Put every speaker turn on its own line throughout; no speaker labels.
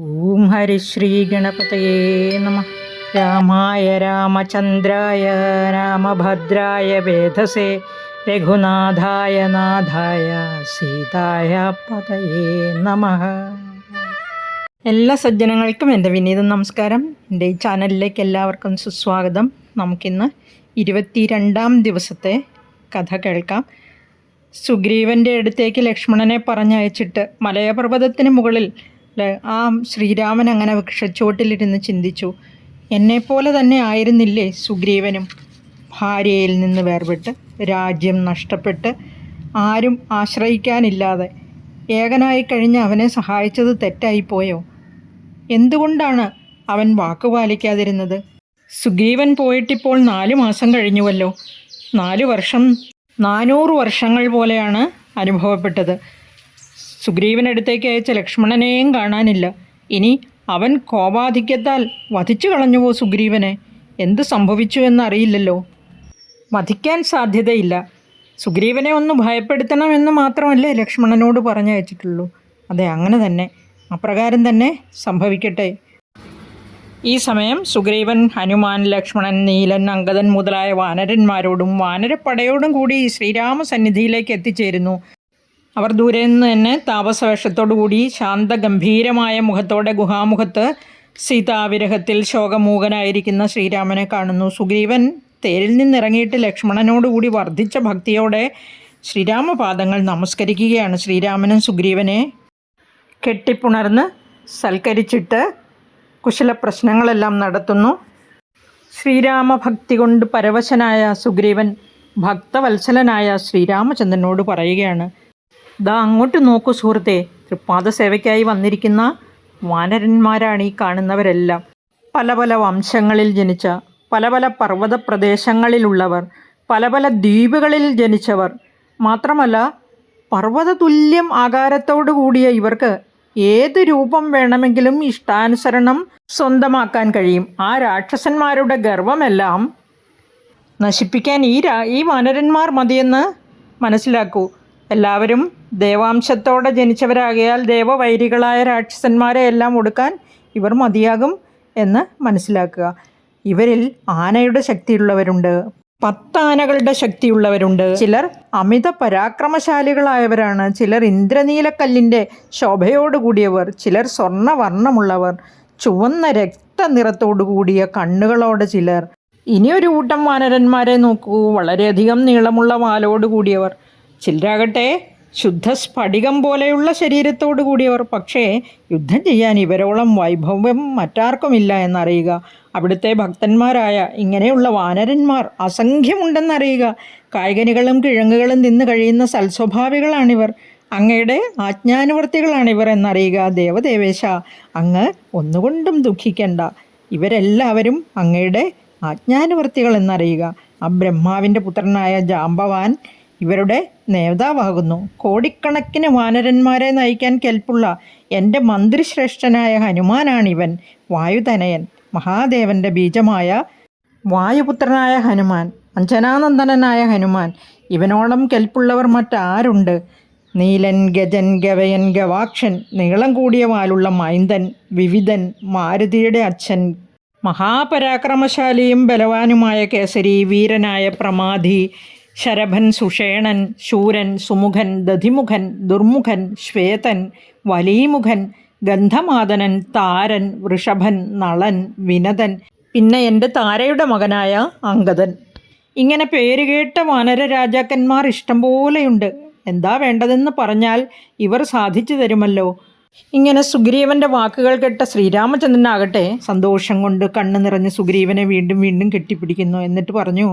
ഓം ഹരിശ്രീ ഗണപതയേ നമ. രാമായ രാമചന്ദ്രായ രാമഭദ്രായ വേദസേ രഘുനാഥായ നാഥായ സീതായ പതയേ നമ. എല്ലാ സജ്ജനങ്ങൾക്കും എന്റെ വിനീത നമസ്കാരം. എന്റെ ഈ ചാനലിലേക്ക് എല്ലാവർക്കും സുസ്വാഗതം. നമുക്കിന്ന് ഇരുപത്തിരണ്ടാം ദിവസത്തെ കഥ കേൾക്കാം. സുഗ്രീവന്റെ അടുത്തേക്ക് ലക്ഷ്മണനെ പറഞ്ഞയച്ചിട്ട് മലയപർവതത്തിന് മുകളിൽ ല- ആ ശ്രീരാമൻ അങ്ങനെ വൃക്ഷച്ചുവട്ടിലിരുന്ന് ചിന്തിച്ചു. എന്നെപ്പോലെ തന്നെ ആയിരുന്നില്ലേ സുഗ്രീവനും? ഭാര്യയിൽ നിന്ന് വേർപെട്ട് രാജ്യം നഷ്ടപ്പെട്ട് ആരും ആശ്രയിക്കാനില്ലാതെ. ഏകനായി കഴിഞ്ഞ് അവനെ സഹായിച്ചത് തെറ്റായിപ്പോയോ? എന്തുകൊണ്ടാണ് അവൻ വാക്കുപാലിക്കാതിരുന്നത് സുഗ്രീവൻ പോയിട്ടിപ്പോൾ നാല് മാസം കഴിഞ്ഞുവല്ലോ. നാല് വർഷം നാനൂറ് വർഷങ്ങൾ പോലെയാണ് അനുഭവപ്പെട്ടത്. സുഗ്രീവനടുത്തേക്ക് അയച്ച ലക്ഷ്മണനെയും കാണാനില്ല. ഇനി അവൻ കോപാധിക്യത്താൽ വധിച്ചു കളഞ്ഞുവോ സുഗ്രീവനെ? എന്ത് സംഭവിച്ചു എന്നറിയില്ലല്ലോ. വധിക്കാൻ സാധ്യതയില്ല. സുഗ്രീവനെ ഒന്ന് ഭയപ്പെടുത്തണമെന്ന് മാത്രമല്ലേ ലക്ഷ്മണനോട് പറഞ്ഞയച്ചിട്ടുള്ളൂ. അതെ അങ്ങനെ തന്നെ. അപ്രകാരം തന്നെ സംഭവിക്കട്ടെ. ഈ സമയം സുഗ്രീവൻ ഹനുമാൻ ലക്ഷ്മണൻ നീലൻ അങ്കദൻ മുതലായ വാനരന്മാരോടും വാനരപ്പടയോടും കൂടി ശ്രീരാമസന്നിധിയിലേക്ക് എത്തിച്ചേരുന്നു. അവർ ദൂരെ നിന്ന് തന്നെ താപസവേഷത്തോടുകൂടി ശാന്തഗംഭീരമായ മുഖത്തോടെ ഗുഹാമുഖത്ത് സീതാവിരഹത്തിൽ ശോകമൂകനായിരിക്കുന്ന ശ്രീരാമനെ കാണുന്നു. സുഗ്രീവൻ തേരിൽ നിന്നിറങ്ങിയിട്ട് ലക്ഷ്മണനോടുകൂടി വർദ്ധിച്ച ഭക്തിയോടെ ശ്രീരാമപാദങ്ങൾ നമസ്കരിക്കുകയാണ്. ശ്രീരാമനും സുഗ്രീവനെ കെട്ടിപ്പുണർന്ന് സൽക്കരിച്ചിട്ട് കുശല പ്രശ്നങ്ങളെല്ലാം നടത്തുന്നു. ശ്രീരാമഭക്തി കൊണ്ട് പരവശനായ സുഗ്രീവൻ ഭക്തവത്സലനായ ശ്രീരാമചന്ദ്രനോട് പറയുകയാണ്. ദാ അങ്ങോട്ട് നോക്കൂ സുഹൃത്തെ. തൃപ്പാദസേവയ്ക്കായി വന്നിരിക്കുന്ന വാനരന്മാരാണ് ഈ കാണുന്നവരെല്ലാം. പല പല വംശങ്ങളിൽ ജനിച്ച പല പല പർവത പ്രദേശങ്ങളിലുള്ളവർ പല പല ദ്വീപുകളിൽ ജനിച്ചവർ. മാത്രമല്ല പർവത തുല്യം ആകാരത്തോടു കൂടിയ ഇവർക്ക് ഏത് രൂപം വേണമെങ്കിലും ഇഷ്ടാനുസരണം സ്വന്തമാക്കാൻ കഴിയും. ആ രാക്ഷസന്മാരുടെ ഗർവമെല്ലാം നശിപ്പിക്കാൻ ഈ ഈ വാനരന്മാർ മതിയെന്ന് മനസ്സിലാക്കൂ. എല്ലാവരും ദേവാംശത്തോടെ ജനിച്ചവരാകയാൽ ദേവവൈരികളായ രാക്ഷസന്മാരെ എല്ലാം ഒടുക്കാൻ ഇവർ മതിയാകും എന്ന് മനസ്സിലാക്കുക. ഇവരിൽ ആനയുടെ ശക്തിയുള്ളവരുണ്ട്. പത്താനകളുടെ ശക്തിയുള്ളവരുണ്ട്. ചിലർ അമിത പരാക്രമശാലികളായവരാണ്. ചിലർ ഇന്ദ്രനീലക്കല്ലിന്റെ ശോഭയോടുകൂടിയവർ. ചിലർ സ്വർണവർണമുള്ളവർ ചുവന്ന രക്തനിറത്തോടു കൂടിയ കണ്ണുകളോടെ ചിലർ. ഇനിയൊരു കൂട്ടം വാനരന്മാരെ നോക്കൂ. വളരെയധികം നീളമുള്ള വാലോട് കൂടിയവർ ചിലരാകട്ടെ ശുദ്ധ സ്ഫടികം പോലെയുള്ള ശരീരത്തോടു കൂടിയവർ. പക്ഷേ യുദ്ധം ചെയ്യാൻ ഇവരോളം വൈഭവം മറ്റാർക്കുമില്ല എന്നറിയുക. അവിടുത്തെ ഭക്തന്മാരായ ഇങ്ങനെയുള്ള വാനരന്മാർ അസംഖ്യമുണ്ടെന്നറിയുക. കായികനികളും കിഴങ്ങുകളും നിന്ന് കഴിയുന്ന സൽസ്വഭാവികളാണിവർ. അങ്ങയുടെ ആജ്ഞാനുവർത്തികളാണിവർ എന്നറിയുക. ദേവദേവേശ അങ്ങ് ഒന്നുകൊണ്ടും ദുഃഖിക്കണ്ട. ഇവരെല്ലാവരും അങ്ങയുടെ ആജ്ഞാനുവർത്തികൾ എന്നറിയുക. ആ ബ്രഹ്മാവിന്റെ പുത്രനായ ജാമ്പവാൻ ഇവരുടെ നേതാവാകുന്നു. കോടിക്കണക്കിന് വാനരന്മാരെ നയിക്കാൻ കെൽപ്പുള്ള എന്റെ മന്ത്രിശ്രേഷ്ഠനായ ഹനുമാനാണിവൻ വായുതനയൻ മഹാദേവന്റെ ബീജമായ വായുപുത്രനായ ഹനുമാൻ അഞ്ജനാനന്ദനായ ഹനുമാൻ. ഇവനോളം കെൽപ്പുള്ളവർ മറ്റാരുണ്ട്? നീലൻ ഗജൻ ഗവയൻ ഗവാക്ഷൻ നീളം കൂടിയ വാലുള്ള മൈന്ദൻ വിവിധൻ മാരുതിയുടെ അച്ഛൻ മഹാപരാക്രമശാലിയും ബലവാനുമായ കേസരി വീരനായ പ്രമാധി ശരഭൻ സുഷേണൻ ശൂരൻ സുമുഖൻ ദധിമുഖൻ ദുർമുഖൻ ശ്വേതൻ വലീമുഖൻ ഗന്ധമാതനൻ താരൻ വൃഷഭൻ നളൻ വിനതൻ പിന്നെ എന്റെ താരയുടെ മകനായ അങ്കദൻ ഇങ്ങനെ പേരുകേട്ട വാനര രാജാക്കന്മാർ ഇഷ്ടംപോലെയുണ്ട്. എന്താ വേണ്ടതെന്ന് പറഞ്ഞാൽ ഇവർ സാധിച്ചു തരുമല്ലോ. ഇങ്ങനെ സുഗ്രീവന്റെ വാക്കുകൾ കേട്ട ശ്രീരാമചന്ദ്രനാകട്ടെ സന്തോഷം കൊണ്ട് കണ്ണു നിറഞ്ഞ് സുഗ്രീവനെ വീണ്ടും വീണ്ടും കെട്ടിപ്പിടിക്കുന്നു എന്നിട്ട് പറഞ്ഞു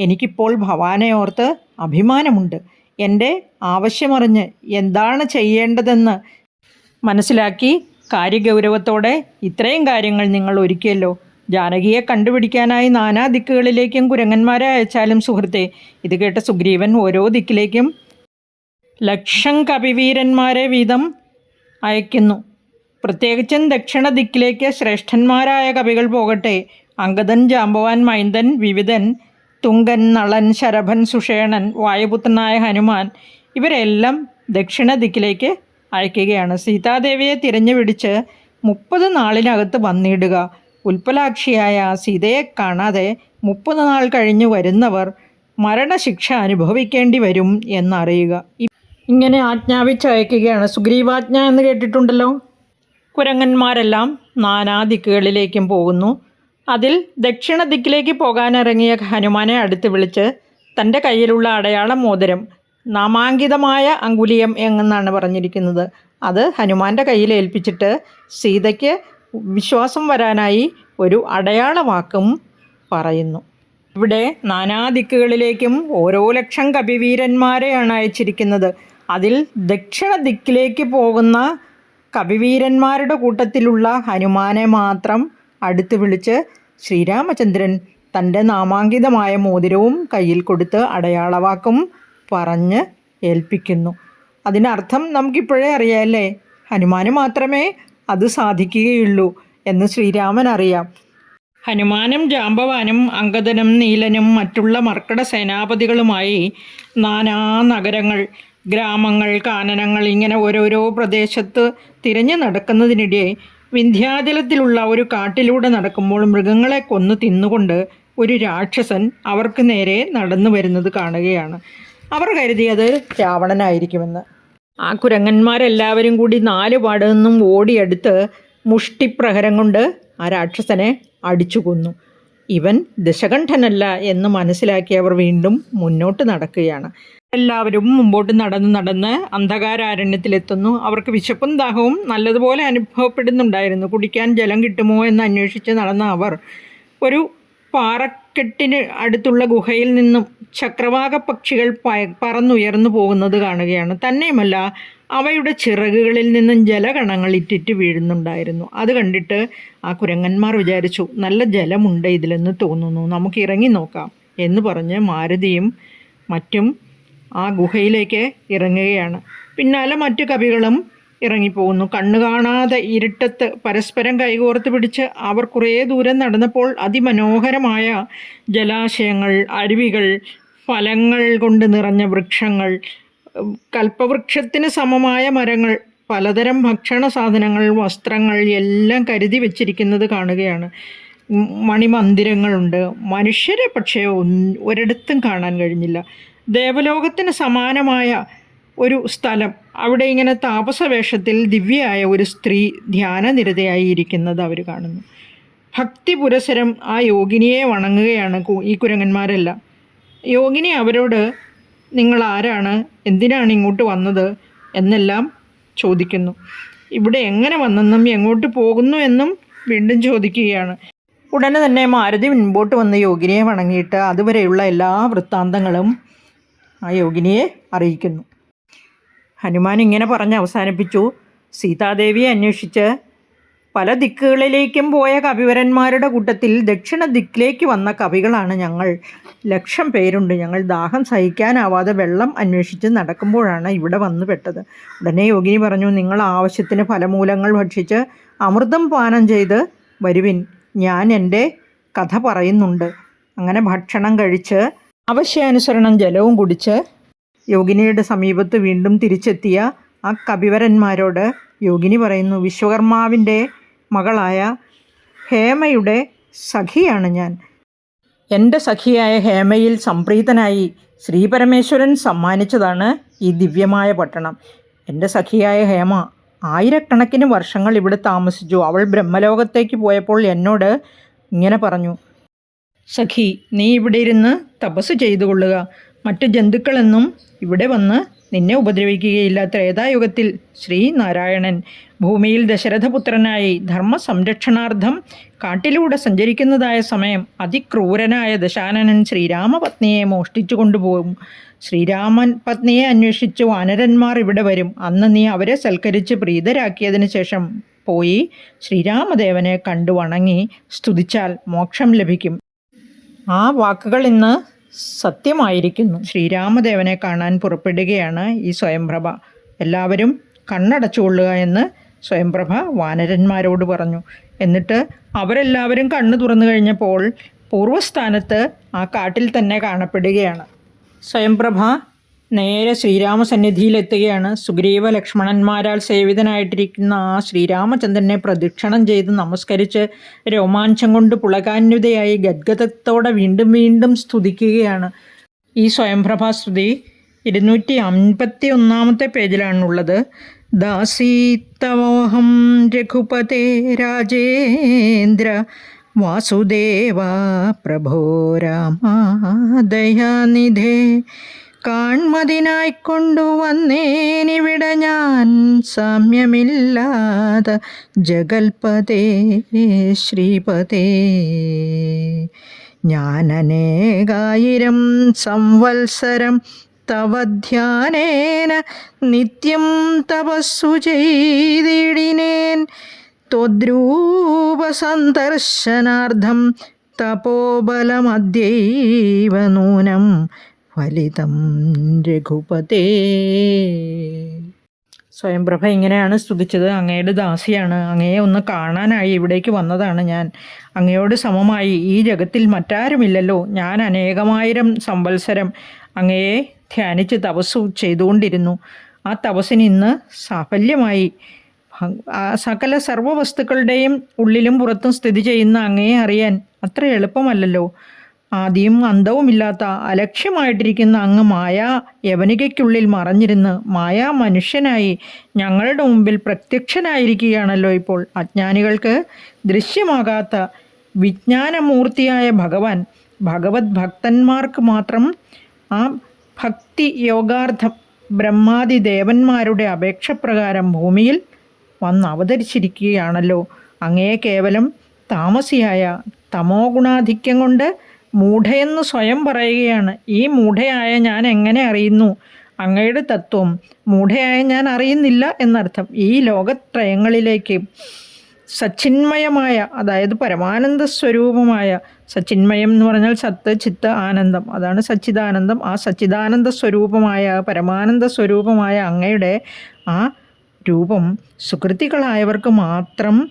എനിക്കിപ്പോൾ ഭവാനെ ഓർത്ത് അഭിമാനമുണ്ട്. എന്റെ ആവശ്യമറിഞ്ഞ് എന്താണ് ചെയ്യേണ്ടതെന്ന് മനസ്സിലാക്കി കാര്യഗൗരവത്തോടെ ഇത്രയും കാര്യങ്ങൾ നിങ്ങൾ ഒരുക്കിയല്ലോ. ജാനകിയെ കണ്ടുപിടിക്കാനായി നാനാ ദിക്കുകളിലേക്കും കുരങ്ങന്മാരെ അയച്ചാലും സുഹൃത്തെ ഇത് കേട്ട സുഗ്രീവൻ ഓരോ ദിക്കിലേക്കും ലക്ഷം കവിവീരന്മാരെ വീതം അയക്കുന്നു. പ്രത്യേകിച്ചും ദക്ഷിണ ദിക്കിലേക്ക് ശ്രേഷ്ഠന്മാരായ കവികൾ പോകട്ടെ. അങ്കദൻ ജാമ്പവാൻ മൈന്ദൻ വിവിധൻ തുങ്കൻ നളൻ ശരഭൻ സുഷേണൻ വായുപുത്രനായ ഹനുമാൻ ഇവരെല്ലാം ദക്ഷിണ ദിക്കിലേക്ക് അയക്കുകയാണ്. സീതാദേവിയെ തിരഞ്ഞു പിടിച്ച് മുപ്പത് നാളിനകത്ത് വന്നിടുക. ഉൽപ്പലാക്ഷിയായ സീതയെ കാണാതെ മുപ്പത് നാൾ കഴിഞ്ഞു വരുന്നവർ മരണശിക്ഷ അനുഭവിക്കേണ്ടി വരും എന്നറിയുക. ഇങ്ങനെ ആജ്ഞാപിച്ചയക്കുകയാണ്. സുഗ്രീവാജ്ഞ എന്ന് കേട്ടിട്ടുണ്ടല്ലോ? കുരങ്ങന്മാരെല്ലാം നാനാ ദിക്കുകളിലേക്കും പോകുന്നു. അതിൽ ദക്ഷിണ ദിക്കിലേക്ക് പോകാനിറങ്ങിയ ഹനുമാനെ അടുത്ത് വിളിച്ച് തന്റെ കയ്യിലുള്ള അടയാള മോതിരം നാമാങ്കിതമായ അങ്കുലിയം എന്നാണ് പറഞ്ഞിരിക്കുന്നത്. അത് ഹനുമാന്റെ കയ്യിൽ ഏൽപ്പിച്ചിട്ട് സീതയ്ക്ക് വിശ്വാസം വരാനായി ഒരു അടയാള വാക്കും പറയുന്നു. ഇവിടെ നാനാ ദിക്കുകളിലേക്കും ഓരോ ലക്ഷം കവിവീരന്മാരെയാണ് അയച്ചിരിക്കുന്നത്. അതിൽ ദക്ഷിണ ദിക്കിലേക്ക് പോകുന്ന കവിവീരന്മാരുടെ കൂട്ടത്തിലുള്ള ഹനുമാനെ മാത്രം അടുത്ത് വിളിച്ച് ശ്രീരാമചന്ദ്രൻ തന്റെ നാമാങ്കിതമായ മോതിരവും കയ്യിൽ കൊടുത്ത് അടയാളവാക്കും പറഞ്ഞ് ഏൽപ്പിക്കുന്നു. അതിനർത്ഥം നമുക്കിപ്പോഴേ അറിയാമല്ലേ ഹനുമാന് മാത്രമേ അത് സാധിക്കുകയുള്ളൂ എന്ന് ശ്രീരാമൻ അറിയാം. ഹനുമാനും ജാമ്പവാനും അങ്കദനും നീലനും മറ്റുള്ള മർക്കട സേനാപതികളുമായി നാനാ നഗരങ്ങൾ ഗ്രാമങ്ങൾ കാനനങ്ങൾ ഇങ്ങനെ ഓരോരോ പ്രദേശത്ത് തിരഞ്ഞു നടക്കുന്നതിനിടെ വിന്ധ്യാചലത്തിലുള്ള ഒരു കാട്ടിലൂടെ നടക്കുമ്പോൾ മൃഗങ്ങളെ കൊന്നു തിന്നുകൊണ്ട് ഒരു രാക്ഷസൻ അവർക്ക് നേരെ നടന്നു വരുന്നത് കാണുകയാണ്. അവർ കരുതിയത് രാവണനായിരിക്കുമെന്ന്. ആ കുരങ്ങന്മാരെല്ലാവരും കൂടി നാല് പാട് നിന്നും ഓടിയെടുത്ത് മുഷ്ടിപ്രഹരം കൊണ്ട് ആ രാക്ഷസനെ അടിച്ചു കൊന്നു. ഇവൻ ദശകണ്ഠനല്ല എന്ന് മനസ്സിലാക്കി അവർ വീണ്ടും മുന്നോട്ട് നടക്കുകയാണ്. എല്ലാവരും മുമ്പോട്ട് നടന്ന് നടന്ന് അന്ധകാരാരണ്യത്തിലെത്തുന്നു. അവർക്ക് വിശപ്പും ദാഹവും നല്ലതുപോലെ അനുഭവപ്പെടുന്നുണ്ടായിരുന്നു. കുടിക്കാൻ ജലം കിട്ടുമോ എന്ന് അന്വേഷിച്ച് നടന്ന അവർ ഒരു പാറക്കെട്ടിന് അടുത്തുള്ള ഗുഹയിൽ നിന്നും ചക്രവാക പക്ഷികൾ പറന്നുയർന്നു പോകുന്നത് കാണുകയാണ്. തന്നെയുമല്ല അവയുടെ ചിറകുകളിൽ നിന്നും ജലകണങ്ങൾ ഇറ്റിറ്റ് വീഴുന്നുണ്ടായിരുന്നു. അത് കണ്ടിട്ട് ആ കുരങ്ങന്മാർ വിചാരിച്ചു നല്ല ജലമുണ്ട് ഇതിലെന്ന് തോന്നുന്നു. നമുക്ക് ഇറങ്ങി നോക്കാം എന്ന് പറഞ്ഞ് മാരുതിയും മറ്റും ആ ഗുഹയിലേക്ക് ഇറങ്ങുകയാണ്. പിന്നാലെ മറ്റു കവികളും ഇറങ്ങിപ്പോകുന്നു. കണ്ണു കാണാതെ ഇരുട്ടത്ത് പരസ്പരം കൈകോർത്ത് പിടിച്ച് അവർ കുറേ ദൂരം നടന്നപ്പോൾ അതിമനോഹരമായ ജലാശയങ്ങൾ അരുവികൾ ഫലങ്ങൾ കൊണ്ട് നിറഞ്ഞ വൃക്ഷങ്ങൾ കൽപ്പവൃക്ഷത്തിന് സമമായ മരങ്ങൾ പലതരം ഭക്ഷണ സാധനങ്ങൾ വസ്ത്രങ്ങൾ എല്ലാം കരുതി വെച്ചിരിക്കുന്നത് കാണുകയാണ്. മണിമന്ദിരങ്ങളുണ്ട്. മനുഷ്യരെ പക്ഷേ ഒരിടത്തും കാണാൻ കഴിഞ്ഞില്ല. ദേവലോകത്തിന് സമാനമായ ഒരു സ്ഥലം. അവിടെ ഇങ്ങനെ താപസവേഷത്തിൽ ദിവ്യയായ ഒരു സ്ത്രീ ധ്യാനനിരതയായി ഇരിക്കുന്നത് അവർ കാണുന്നു. ഭക്തി പുരസരം ആ യോഗിനിയെ വണങ്ങുകയാണ് ഈ കുരങ്ങന്മാരെല്ലാം. യോഗിനി അവരോട് നിങ്ങൾ ആരാണ്? എന്തിനാണ് ഇങ്ങോട്ട് വന്നത്? എന്നെല്ലാം ചോദിക്കുന്നു. ഇവിടെ എങ്ങനെ വന്നെന്നും എങ്ങോട്ട് പോകുന്നു എന്നും വീണ്ടും ചോദിക്കുകയാണ്. ഉടനെ തന്നെ മാരുതി മുൻപോട്ട് വന്ന് യോഗിനിയെ വണങ്ങിയിട്ട് അതുവരെയുള്ള എല്ലാ വൃത്താന്തങ്ങളും ആ യോഗിനിയെ അറിയിക്കുന്നു. ഹനുമാൻ ഇങ്ങനെ പറഞ്ഞ് അവസാനിപ്പിച്ചു. സീതാദേവിയെ അന്വേഷിച്ച് പല ദിക്കുകളിലേക്കും പോയ കവിവരന്മാരുടെ കൂട്ടത്തിൽ ദക്ഷിണ ദിക്കിലേക്ക് വന്ന കവികളാണ് ഞങ്ങൾ. ലക്ഷം പേരുണ്ട്. ഞങ്ങൾ ദാഹം സഹിക്കാനാവാതെ വെള്ളം അന്വേഷിച്ച് നടക്കുമ്പോഴാണ് ഇവിടെ വന്നു പെട്ടത് ഉടനെ യോഗിനി പറഞ്ഞു നിങ്ങൾ ആവശ്യത്തിന് ഫലമൂലങ്ങൾ ഭക്ഷിച്ച് അമൃതം പാനം ചെയ്ത് വരുവിൻ. ഞാൻ എന്റെ കഥ പറയുന്നുണ്ട്. അങ്ങനെ ഭക്ഷണം കഴിച്ച് ആവശ്യാനുസരണം ജലവും കുടിച്ച് യോഗിനിയുടെ സമീപത്ത് വീണ്ടും തിരിച്ചെത്തിയ ആ കവിവരന്മാരോട് യോഗിനി പറയുന്നു വിശ്വകർമാവിന്റെ മകളായ ഹേമയുടെ സഖിയാണ് ഞാൻ. എന്റെ സഖിയായ ഹേമയിൽ സംപ്രീതനായി ശ്രീപരമേശ്വരൻ സമ്മാനിച്ചതാണ് ഈ ദിവ്യമായ പട്ടണം. എന്റെ സഖിയായ ഹേമ ആയിരക്കണക്കിന് വർഷങ്ങൾ ഇവിടെ താമസിച്ചു. അവൾ ബ്രഹ്മലോകത്തേക്ക് പോയപ്പോൾ എന്നോട് ഇങ്ങനെ പറഞ്ഞു സഖി നീ ഇവിടെ ഇരുന്ന് തപസ് ചെയ്തു കൊള്ളുക മറ്റു ജന്തുക്കളെന്നും ഇവിടെ വന്ന് നിന്നെ ഉപദ്രവിക്കുകയില്ല ത്രേതായുഗത്തിൽ ശ്രീനാരായണൻ ഭൂമിയിൽ ദശരഥപുത്രനായി ധർമ്മ സംരക്ഷണാർത്ഥം കാട്ടിലൂടെ സഞ്ചരിക്കുന്നതായ സമയം അതിക്രൂരനായ ദശാനനൻ ശ്രീരാമപത്നിയെ മോഷ്ടിച്ചു കൊണ്ടുപോകും ശ്രീരാമൻ പത്നിയെ അന്വേഷിച്ച് വാനരന്മാർ ഇവിടെ വരും. അന്ന് നീ അവരെ സൽക്കരിച്ച് പ്രീതരാക്കിയതിനു ശേഷം പോയി ശ്രീരാമദേവനെ കണ്ടു വണങ്ങി സ്തുതിച്ചാൽ മോക്ഷം ലഭിക്കും. ആ വാക്കുകൾ ഇന്ന് സത്യമായിരിക്കുന്നു. ശ്രീരാമദേവനെ കാണാൻ പുറപ്പെടുകയാണ് ഈ സ്വയംപ്രഭ. എല്ലാവരും കണ്ണടച്ചുകൊള്ളുക എന്ന് സ്വയംപ്രഭ വാനരന്മാരോട് പറഞ്ഞു. എന്നിട്ട് അവരെല്ലാവരും കണ്ണു തുറന്നു കഴിഞ്ഞപ്പോൾ പൂർവസ്ഥാനത്ത് ആ കാട്ടിൽ തന്നെ കാണപ്പെടുകയാണ്. സ്വയംപ്രഭ നേരെ ശ്രീരാമ ശ്രീരാമസന്നിധിയിലെത്തുകയാണ്. സുഗ്രീവ ലക്ഷ്മണന്മാരാൽ സേവിതനായിട്ടിരിക്കുന്ന ആ ശ്രീരാമചന്ദ്രനെ പ്രദക്ഷിണം ചെയ്ത് നമസ്കരിച്ച് രോമാഞ്ചം കൊണ്ട് പുളകാന്വിതയായി ഗദ്ഗതത്തോടെ വീണ്ടും വീണ്ടും സ്തുതിക്കുകയാണ്. ഈ സ്വയംപ്രഭാസ്തുതി ഇരുന്നൂറ്റി അൻപത്തി ഒന്നാമത്തെ പേജിലാണുള്ളത്. ദാസീത്തമോഹം രഘുപതേ രാജേന്ദ്ര വാസുദേവ പ്രഭോ രാമാദയാനിധേ കാൺമതിനായി കൊണ്ടുവന്നേനിവിടെ ഞാൻ. സാമ്യമില്ലാത ജഗൽപതേ ശ്രീപതേ. ഞാനനേകായിരം സംവത്സരം തവ ധ്യാനേന നിത്യം തപസ്സു ചെയ്തിടിനേൻ. ത്വദ്രൂപസന്ദർശനാർത്ഥം തപോബലമദ്യൈവ നൂനം ഫലിതം രഘുപതേ. സ്വയംപ്രഭ ഇങ്ങനെയാണ് സ്തുതിച്ചത്. അങ്ങയുടെ ദാസിയാണ്. അങ്ങയെ ഒന്ന് കാണാനായി ഇവിടേക്ക് വന്നതാണ് ഞാൻ. അങ്ങയോട് സമമായി. ഈ ജഗത്തിൽ മറ്റാരുമില്ലല്ലോ. ഞാൻ അനേകമായിരം സംവത്സരം അങ്ങയെ ധ്യാനിച്ച് തപസ്സു ചെയ്തുകൊണ്ടിരുന്നു. ആ തപസ്സിന് ഇന്ന് സാഫല്യമായി. സകല സർവവസ്തുക്കളുടെയും ഉള്ളിലും പുറത്തും സ്ഥിതി ചെയ്യുന്ന അങ്ങയെ അറിയാൻ അത്ര എളുപ്പമല്ലല്ലോ. ആദ്യം അന്തവുമില്ലാത്ത അലക്ഷ്യമായിട്ടിരിക്കുന്ന അങ്ങ് മായാ യവനികയ്ക്കുള്ളിൽ മറഞ്ഞിരുന്ന് മായാ മനുഷ്യനായി ഞങ്ങളുടെ മുമ്പിൽ പ്രത്യക്ഷനായിരിക്കുകയാണല്ലോ ഇപ്പോൾ. അജ്ഞാനികൾക്ക് ദൃശ്യമാകാത്ത വിജ്ഞാനമൂർത്തിയായ ഭഗവാൻ ഭഗവത് ഭക്തന്മാർക്ക് മാത്രം ആ ഭക്തി യോഗാർത്ഥം ബ്രഹ്മാദി ദേവന്മാരുടെ അപേക്ഷപ്രകാരം ഭൂമിയിൽ വന്ന് അവതരിച്ചിരിക്കുകയാണല്ലോ. അങ്ങയെ കേവലം താമസിയായ തമോ ഗുണാധിക്യം കൊണ്ട് മൂഢയെന്ന് സ്വയം പറയുകയാണ്. ഈ മൂഢയായ ഞാൻ എങ്ങനെ അറിയുന്നു? അങ്ങയുടെ തത്വം. മൂഢയായ ഞാൻ അറിയുന്നില്ല എന്നർത്ഥം. ഈ ലോകത്രയങ്ങളിലേക്ക് സച്ചിന്മയമായ അതായത് പരമാനന്ദ സ്വരൂപമായ സച്ചിന്മയം എന്ന് പറഞ്ഞാൽ സത്ത് ചിത്ത് ആനന്ദം. അതാണ് സച്ചിദാനന്ദം. ആ സച്ചിദാനന്ദ സ്വരൂപമായ പരമാനന്ദ സ്വരൂപമായ അങ്ങയുടെ ആ രൂപം സുഹൃത്തികളായവർക്ക് മാത്രം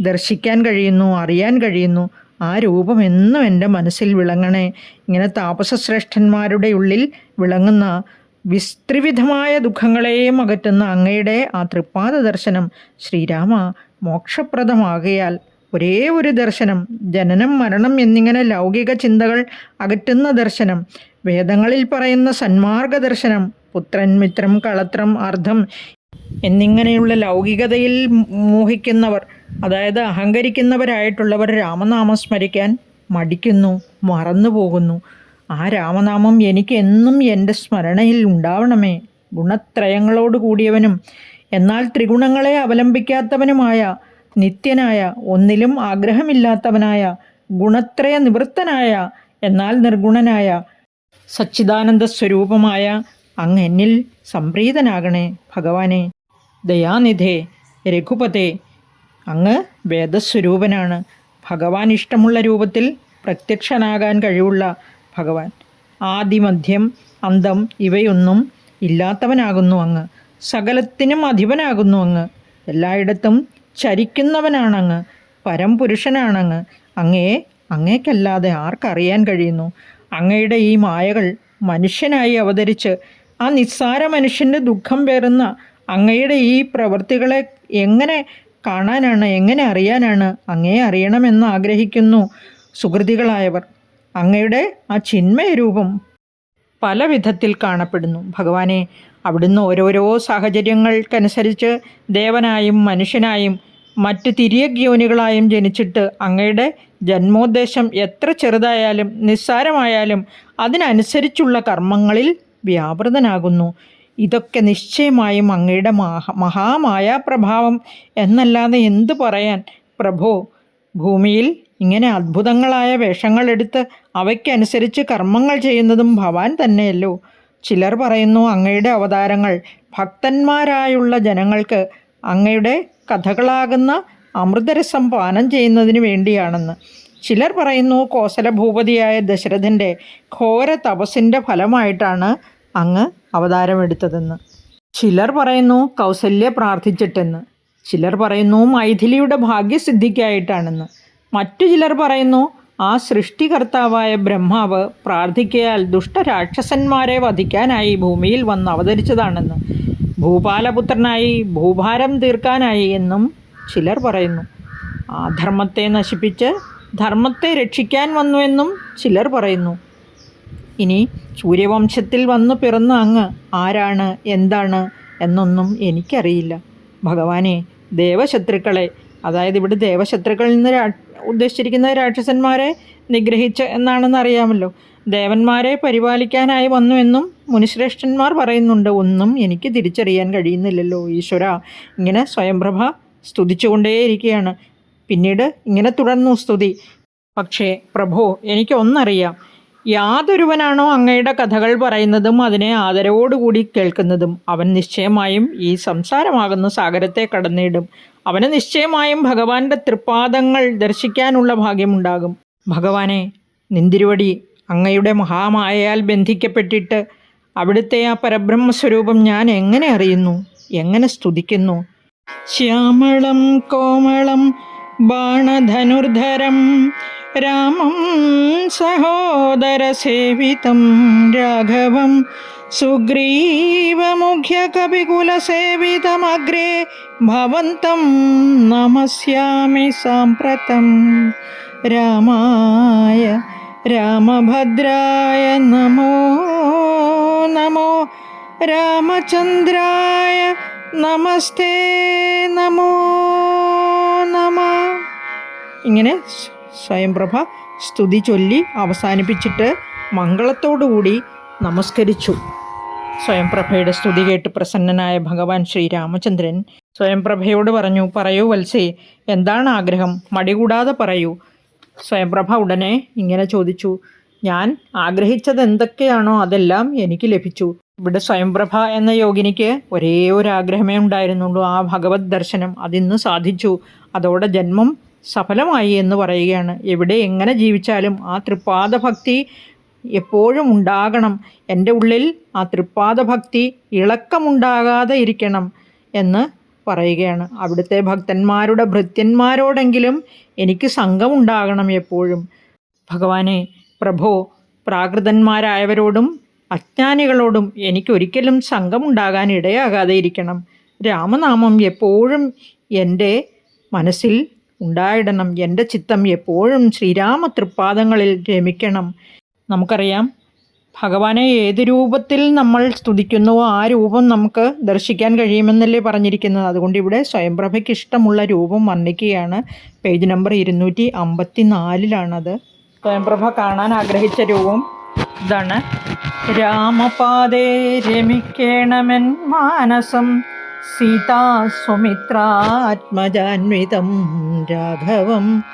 ദർശിക്കാൻ കഴിയുന്നു അറിയാൻ കഴിയുന്നു. ആ രൂപം എന്നും എന്റെ മനസ്സിൽ വിളങ്ങണേ. ഇങ്ങനെ താപസശ്രേഷ്ഠന്മാരുടെ ഉള്ളിൽ വിളങ്ങുന്ന വിസ്ത്രിവിധമായ ദുഃഖങ്ങളെയും അകറ്റുന്ന അങ്ങയുടെ ആ തൃപ്പാദ ദർശനം ശ്രീരാമ മോക്ഷപ്രദമാകയാൽ ഒരേ ഒരു ദർശനം ജനനം മരണം എന്നിങ്ങനെ ലൗകിക ചിന്തകൾ അകറ്റുന്ന ദർശനം വേദങ്ങളിൽ പറയുന്ന സന്മാർഗ ദർശനം പുത്രൻ മിത്രം കളത്രം അർദ്ധം എന്നിങ്ങനെയുള്ള ലൗകികതയിൽ മോഹിക്കുന്നവർ അതായത് അഹങ്കരിക്കുന്നവരായിട്ടുള്ളവർ രാമനാമം സ്മരിക്കാൻ മടിക്കുന്നു മറന്നുപോകുന്നു. ആ രാമനാമം എനിക്ക് എന്നും എന്റെ സ്മരണയിൽ ഉണ്ടാവണമേ. ഗുണത്രയങ്ങളോട് കൂടിയവനും എന്നാൽ ത്രിഗുണങ്ങളെ അവലംബിക്കാത്തവനുമായ നിത്യനായ ഒന്നിലും ആഗ്രഹമില്ലാത്തവനായ ഗുണത്രയ നിവൃത്തനായ എന്നാൽ നിർഗുണനായ സച്ചിദാനന്ദ സ്വരൂപമായ അങ്ങ് എന്നിൽ സംപ്രീതനാകണേ ഭഗവാനെ. ദയാനിധേ രഘുപതേ അങ്ങ് വേദസ്വരൂപനാണ്. ഭഗവാൻ ഇഷ്ടമുള്ള രൂപത്തിൽ പ്രത്യക്ഷനാകാൻ കഴിവുള്ള ഭഗവാൻ. ആദിമധ്യം അന്തം ഇവയൊന്നും ഇല്ലാത്തവനാകുന്നു അങ്ങ്. സകലത്തിനും അധിപനാകുന്നു അങ്ങ്. എല്ലായിടത്തും ചരിക്കുന്നവനാണങ്ങ്. പരംപുരുഷനാണങ്ങ്. അങ്ങയെ അങ്ങേക്കല്ലാതെ ആർക്കറിയാൻ കഴിയുന്നു? അങ്ങയുടെ ഈ മായകൾ മനുഷ്യനായി അവതരിച്ച് ആ നിസ്സാര മനുഷ്യന്റെ ദുഃഖം പേറുന്ന അങ്ങയുടെ ഈ പ്രവൃത്തികളെ എങ്ങനെ കാണാനാണ് എങ്ങനെ അറിയാനാണ് അങ്ങയെ അറിയണമെന്ന് ആഗ്രഹിക്കുന്നു സുഹൃതികളായവർ. അങ്ങയുടെ ആ ചിന്മയരൂപം പല വിധത്തിൽ കാണപ്പെടുന്നു. ഭഗവാനെ അവിടുന്ന് ഓരോരോ സാഹചര്യങ്ങൾക്കനുസരിച്ച് ദേവനായും മനുഷ്യനായും മറ്റ് തിരിയഗ്യോനികളായും ജനിച്ചിട്ട് അങ്ങയുടെ ജന്മോദ്ദേശം എത്ര ചെറുതായാലും നിസ്സാരമായാലും അതിനനുസരിച്ചുള്ള കർമ്മങ്ങളിൽ വ്യാപൃതനാകുന്നു. ഇതൊക്കെ നിശ്ചയമായും അങ്ങയുടെ മഹാമായ മഹാമായാപ്രഭാവം എന്നല്ലാതെ എന്തു പറയാൻ? പ്രഭോ ഭൂമിയിൽ ഇങ്ങനെ അത്ഭുതങ്ങളായ വേഷങ്ങളെടുത്ത് അവയ്ക്കനുസരിച്ച് കർമ്മങ്ങൾ ചെയ്യുന്നതും ഭവാൻ തന്നെയല്ലോ. ചിലർ പറയുന്നു അങ്ങയുടെ അവതാരങ്ങൾ ഭക്തന്മാരായുള്ള ജനങ്ങൾക്ക് അങ്ങയുടെ കഥകളാകുന്ന അമൃതരസം പാനം ചെയ്യുന്നതിന് വേണ്ടിയാണെന്ന്. ചിലർ പറയുന്നു കോസലഭൂപതിയായ ദശരഥന്റെ ഘോര തപസ്സിന്റെ ഫലമായിട്ടാണ് അങ്ങ് അവതാരമെടുത്തതെന്ന്. ചിലർ പറയുന്നു കൗസല്യ പ്രാർത്ഥിച്ചിട്ടെന്ന്. ചിലർ പറയുന്നു മൈഥിലിയുടെ ഭാഗ്യസിദ്ധിക്കായിട്ടാണെന്ന്. മറ്റു ചിലർ പറയുന്നു ആ സൃഷ്ടികർത്താവായ ബ്രഹ്മാവ് പ്രാർത്ഥിക്കയാൽ ദുഷ്ടരാക്ഷസന്മാരെ വധിക്കാനായി ഭൂമിയിൽ വന്ന് അവതരിച്ചതാണെന്ന്. ഭൂപാലപുത്രനായി ഭൂഭാരം തീർക്കാനായി എന്നും ചിലർ പറയുന്നു. ആ ധർമ്മത്തെ നശിപ്പിച്ച് ധർമ്മത്തെ രക്ഷിക്കാൻ വന്നുവെന്നും ചിലർ പറയുന്നു. ഇനി സൂര്യവംശത്തിൽ വന്നു പിറന്ന അങ്ങ് ആരാണ് എന്താണ് എന്നൊന്നും എനിക്കറിയില്ല. ഭഗവാനെ ദേവശത്രുക്കളെ അതായത് ഇവിടെ ദേവശത്രുക്കളിൽ നിന്ന് ഉദ്ദേശിച്ചിരിക്കുന്ന രാക്ഷസന്മാരെ നിഗ്രഹിച്ച എന്നാണെന്ന് അറിയാമല്ലോ. ദേവന്മാരെ പരിപാലിക്കാനായി വന്നു എന്നും മുനിശ്രേഷ്ഠന്മാർ പറയുന്നുണ്ട്. ഒന്നും എനിക്ക് തിരിച്ചറിയാൻ കഴിയുന്നില്ലല്ലോ. ഈശ്വര ഇങ്ങനെ സ്വയംപ്രഭ സ്തുതിച്ചുകൊണ്ടേയിരിക്കുകയാണ്. പിന്നീട് ഇങ്ങനെ തുടർന്നു സ്തുതി. പക്ഷേ പ്രഭോ എനിക്കൊന്നറിയാം. യാതൊരുവനാണോ അങ്ങയുടെ കഥകൾ പറയുന്നതും അതിനെ ആദരവോടുകൂടി കേൾക്കുന്നതും? അവൻ നിശ്ചയമായും ഈ സംസാരമാകുന്ന സാഗരത്തെ കടന്നിടും. അവന് നിശ്ചയമായും ഭഗവാന്റെ തൃപ്പാദങ്ങൾ ദർശിക്കാനുള്ള ഭാഗ്യമുണ്ടാകും. ഭഗവാനെ നിന്തിരുവടി അങ്ങയുടെ മഹാമായയാൽ ബന്ധിക്കപ്പെട്ടിട്ട് അവിടുത്തെ ആ പരബ്രഹ്മസ്വരൂപം ഞാൻ എങ്ങനെ അറിയുന്നു? എങ്ങനെ സ്തുതിക്കുന്നു? ശ്യാമളം കോമളം ബാണധനുർധരം രാമം സഹോദരസേവിതം രാഘവം സുഗ്രീവമുഖ്യകവികുലസേവിതമഗ്രേ ഭവന്തം നമസ്യാമി സാമ്പ്രതം. രാമായ രാമഭദ്രായ നമോ നമോ രാമചന്ദ്രായ നമസ്തേ നമോ നമ. ഇങ്ങനെ സ്വയംപ്രഭ സ്തുതി ചൊല്ലി അവസാനിപ്പിച്ചിട്ട് മംഗളത്തോടുകൂടി നമസ്കരിച്ചു. സ്വയംപ്രഭയുടെ സ്തുതി കേട്ട് പ്രസന്നനായ ഭഗവാൻ ശ്രീരാമചന്ദ്രൻ സ്വയംപ്രഭയോട് പറഞ്ഞു പറയൂ വത്സേ എന്താണ് ആഗ്രഹം? മടികൂടാതെ പറയൂ. സ്വയംപ്രഭ ഉടനെ ഇങ്ങനെ ചോദിച്ചു ഞാൻ ആഗ്രഹിച്ചത് എന്തൊക്കെയാണോ അതെല്ലാം എനിക്ക് ലഭിച്ചു. ഇവിടെ സ്വയംപ്രഭ എന്ന യോഗിനിക്ക് ഒരേ ഒരു ആഗ്രഹമേ ഉണ്ടായിരുന്നുള്ളൂ. ആ ഭഗവത് ദർശനം അതിന്ന് സാധിച്ചു. അതോടെ ജന്മം സഫലമായി എന്ന് പറയുകയാണ്. എവിടെ എങ്ങനെ ജീവിച്ചാലും ആ തൃപ്പാദ ഭക്തി എപ്പോഴും ഉണ്ടാകണം. എന്റെ ഉള്ളിൽ ആ തൃപ്പാദ ഭക്തി ഇളക്കമുണ്ടാകാതെ ഇരിക്കണം എന്ന് പറയുകയാണ്. അവിടുത്തെ ഭക്തന്മാരുടെ ഭൃത്യന്മാരോടെങ്കിലും എനിക്ക് സംഘമുണ്ടാകണം എപ്പോഴും. ഭഗവാനെ പ്രഭോ പ്രാകൃതന്മാരായവരോടും അജ്ഞാനികളോടും എനിക്കൊരിക്കലും സംഘമുണ്ടാകാൻ ഇടയാകാതെ ഇരിക്കണം. രാമനാമം എപ്പോഴും എന്റെ മനസ്സിൽ ഉണ്ടായിടണം. എന്റെ ചിത്തം എപ്പോഴും ശ്രീരാമ തൃപ്പാദങ്ങളിൽ രമിക്കണം നമുക്കറിയാം ഭഗവാനെ ഏത് രൂപത്തിൽ നമ്മൾ സ്തുതിക്കുന്നുവോ ആ രൂപം നമുക്ക് ദർശിക്കാൻ കഴിയുമെന്നല്ലേ പറഞ്ഞിരിക്കുന്നത്. അതുകൊണ്ട് ഇവിടെ സ്വയംപ്രഭയ്ക്ക് ഇഷ്ടമുള്ള രൂപം വർണിക്കുകയാണ്. പേജ് നമ്പർ ഇരുന്നൂറ്റി അമ്പത്തി നാലിലാണത് സ്വയംപ്രഭ കാണാൻ ആഗ്രഹിച്ച രൂപം ഇതാണ്. രാമപാതേ രമിക്കേണമെൻ മാനസം. സീതാ സുമിത്രാത്മജാന്വിതം രാഘവം.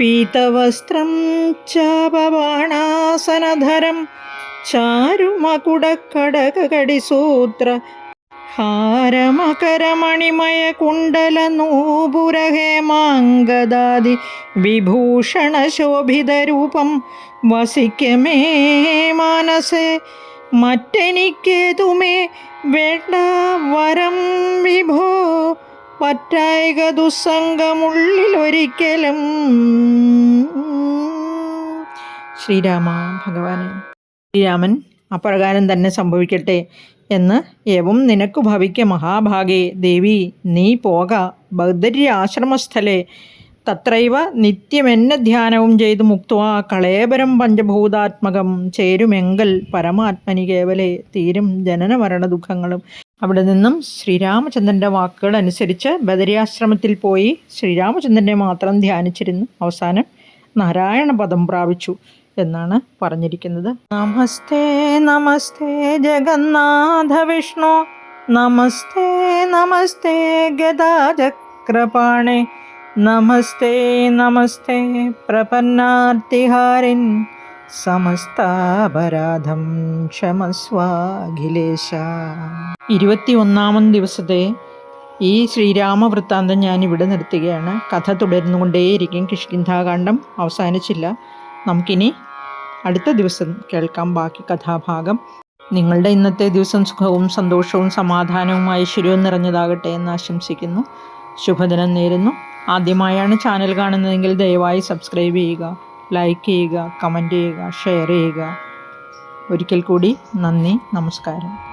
പീതവസ്ത്രം ചാപബാണാസനധരം ചാരുമകുടക്കടകടിസൂത്ര ഹാരമകരമണിമയ കുണ്ടല നൂപുരഹേമാങ്കദാതി വിഭൂഷണശോഭിതരൂപം വസിക്കമേ മാനസേ. മറ്റെനിക്കേതുമേ വേണ്ട വരം വിഭോ. പറ്റായിക ദുസ്സംഗമുള്ളിലൊരിക്കലും. ശ്രീരാമ ഭഗവാനെ. ശ്രീരാമൻ അപ്രകാരം തന്നെ സംഭവിക്കട്ടെ എന്ന് ഏവം നിനക്ക് ഭവിക്ക മഹാഭാഗേ. ദേവി നീ പോക. ഭദ്രി ആശ്രമസ്ഥലെ തത്രൈവ നിത്യമെന്ന ധ്യാനവും ചെയ്തു മുക്വാ കളേബരം പഞ്ചഭൂതാത്മകം ചേരുമെങ്കൽ പരമാത്മനി കേവലെ തീരും ജനന മരണ ദുഃഖങ്ങളും. അവിടെ നിന്നും ശ്രീരാമചന്ദ്രന്റെ വാക്കുകൾ അനുസരിച്ച് ബദരിയാശ്രമത്തിൽ പോയി ശ്രീരാമചന്ദ്രനെ മാത്രം ധ്യാനിച്ചിരുന്നു. അവസാനം നാരായണ പദം പ്രാപിച്ചു എന്നാണ് പറഞ്ഞിരിക്കുന്നത്. നമസ്തേ നമസ്തേ ജഗന്നാഥ വിഷ്ണു. നമസ്തേ നമസ്തേ ഗദാചക്രപാണേ. നമസ്തേ നമസ്തേ പ്രപന്നാർത്തിഹാരിൻ. സമസ്താപരാധം ക്ഷമസ്വാഖിലേശ. ഇരുപത്തി ഒന്നാമൻ ദിവസത്തെ ഈ ശ്രീരാമവൃത്താന്തം ഞാൻ ഇവിടെ നിർത്തുകയാണ്. കഥ തുടർന്നുകൊണ്ടേയിരിക്കും കിഷ്കിന്ധാകാന്ഡം അവസാനിച്ചില്ല. നമുക്കിനി അടുത്ത ദിവസം കേൾക്കാം ബാക്കി കഥാഭാഗം. നിങ്ങളുടെ ഇന്നത്തെ ദിവസം സുഖവും സന്തോഷവും സമാധാനവും ഐശ്വര്യവും നിറഞ്ഞതാകട്ടെ എന്ന് ആശംസിക്കുന്നു. ശുഭദിനം നേരുന്നു. ആദ്യമായാണ് ചാനൽ കാണുന്നതെങ്കിൽ ദയവായി സബ്സ്ക്രൈബ് ചെയ്യുക ലൈക്ക് ചെയ്യുക കമന്റ് ചെയ്യുക ഷെയർ ചെയ്യുക. ഒരിക്കൽ കൂടി നന്ദി നമസ്കാരം.